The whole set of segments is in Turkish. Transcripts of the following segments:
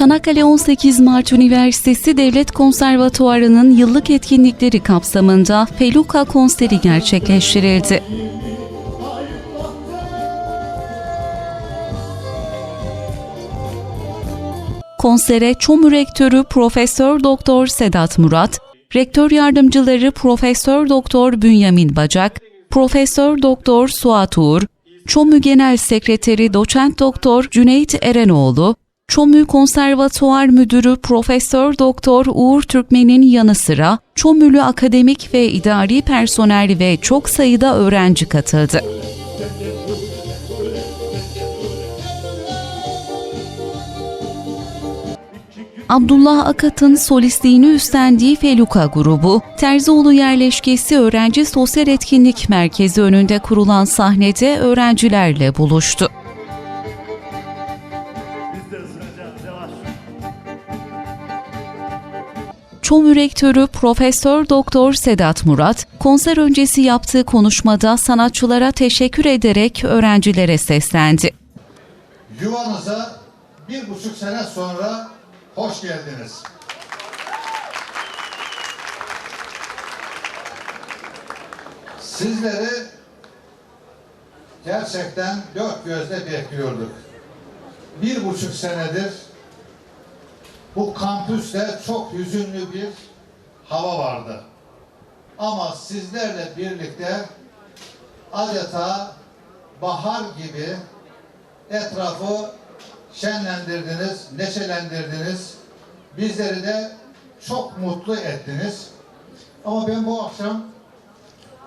Çanakkale 18 Mart Üniversitesi Devlet Konservatuvarı'nın yıllık etkinlikleri kapsamında Feluka konseri gerçekleştirildi. Konsere ÇOMU Rektörü Profesör Doktor Sedat Murat, Rektör Yardımcıları Profesör Doktor Bünyamin Bacak, Profesör Doktor Suat Uğur, ÇOMÜ Genel Sekreteri Doçent Doktor Cüneyt Erenoğlu, ÇOMÜ Konservatuar Müdürü Profesör Doktor Uğur Türkmen'in yanı sıra ÇOMÜ'lü akademik ve idari personel ve çok sayıda öğrenci katıldı. Abdullah Akat'ın solistliğini üstlendiği Feluka grubu, Terzioğlu Yerleşkesi Öğrenci Sosyal Etkinlik Merkezi önünde kurulan sahnede öğrencilerle buluştu. ÇOMÜ Rektörü Profesör Doktor Sedat Murat, konser öncesi yaptığı konuşmada sanatçılara teşekkür ederek öğrencilere seslendi. Yuvanıza bir buçuk sene sonra hoş geldiniz. Sizleri gerçekten dört gözle bekliyorduk. Bir buçuk senedir bu kampüste çok hüzünlü bir hava vardı. Ama sizlerle birlikte adeta bahar gibi etrafı şenlendirdiniz, neşelendirdiniz. Bizleri de çok mutlu ettiniz. Ama ben bu akşam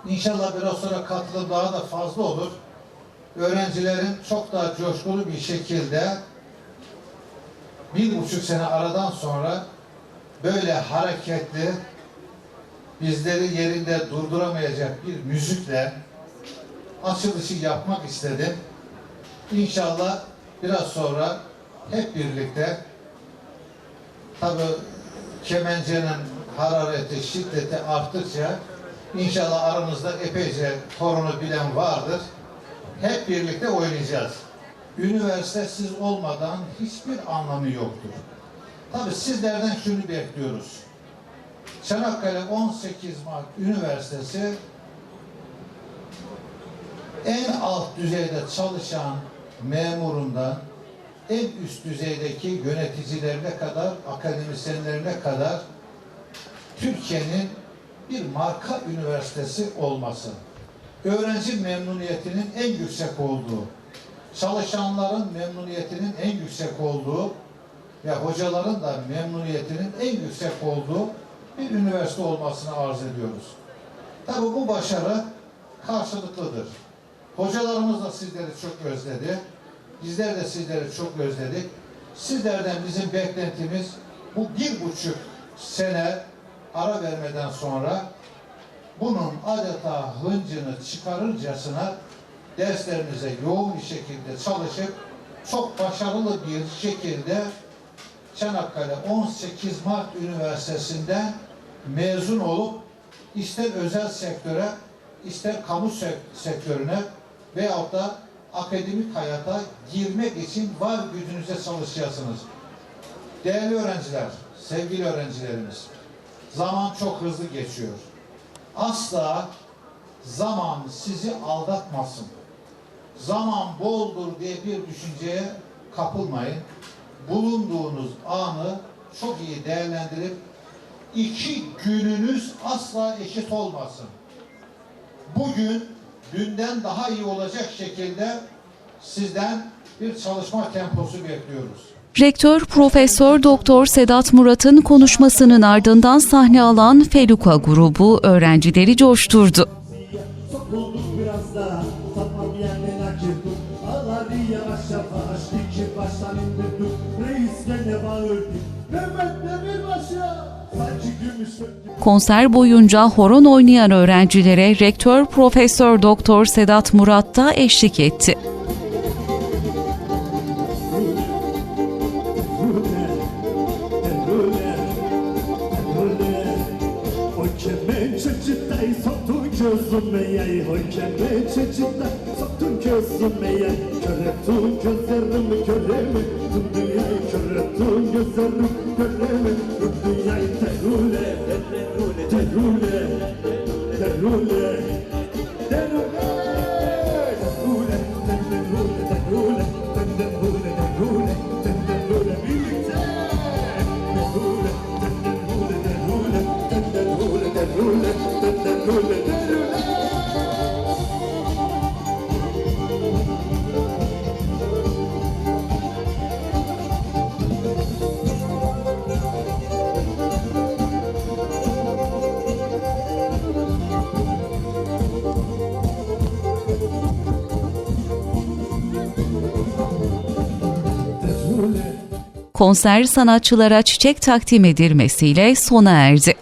inşallah biraz sonra katılım daha da fazla olur. Öğrencilerin çok daha coşkulu bir şekilde bir buçuk sene aradan sonra böyle hareketli bizleri yerinde durduramayacak bir müzikle açılışı yapmak istedim. İnşallah biraz sonra hep birlikte tabi kemencenin harareti, şiddeti arttıkça inşallah aramızda epeyce torunu bilen vardır. Hep birlikte oynayacağız. Üniversite siz olmadan hiçbir anlamı yoktur. Tabi sizlerden şunu bekliyoruz. Çanakkale 18 Mart Üniversitesi en alt düzeyde çalışan memurundan en üst düzeydeki yöneticilerine kadar, akademisyenlerine kadar Türkiye'nin bir marka üniversitesi olması, öğrenci memnuniyetinin en yüksek olduğu, çalışanların memnuniyetinin en yüksek olduğu ve hocaların da memnuniyetinin en yüksek olduğu bir üniversite olmasını arz ediyoruz. Tabi bu başarı karşılıklıdır. Hocalarımız da sizleri çok özledi. Bizler de sizleri çok özledik. Sizlerden bizim beklentimiz bu bir buçuk sene ara vermeden sonra bunun adeta hıncını çıkarırcasına derslerimize yoğun bir şekilde çalışıp çok başarılı bir şekilde Çanakkale 18 Mart Üniversitesi'nden mezun olup ister özel sektöre ister kamu sek- sektörüne veyahut da akademik hayata girmek için var gücünüze çalışacaksınız. Değerli öğrenciler, sevgili öğrencilerimiz, zaman çok hızlı geçiyor. Asla zaman sizi aldatmasın. Zaman boldur diye bir düşünceye kapılmayın. Bulunduğunuz anı çok iyi değerlendirip iki gününüz asla eşit olmasın. Bugün dünden daha iyi olacak şekilde sizden bir çalışma temposu bekliyoruz. Rektör Profesör Doktor Sedat Murat'ın konuşmasının ardından sahne alan Feluka grubu öğrencileri coşturdu. Konser boyunca horon oynayan öğrencilere Rektör Profesör Doktor Sedat Murat da eşlik etti. Rule, rule O kemençe çıtayı soktun gözüme yay O kemençe çıtayı soktun gözüme yay kör ettin gözlerimi köremi Tüm dünyayı kör ettin gözlerimi köremi Tüm dünyayı terule Terule Terule Terule Terule Terule Terule Terule Terule Terule Birlikte Terule Terule Terule Terule Terule Terule Terule Konser sanatçılara çiçek takdim edilmesiyle sona erdi.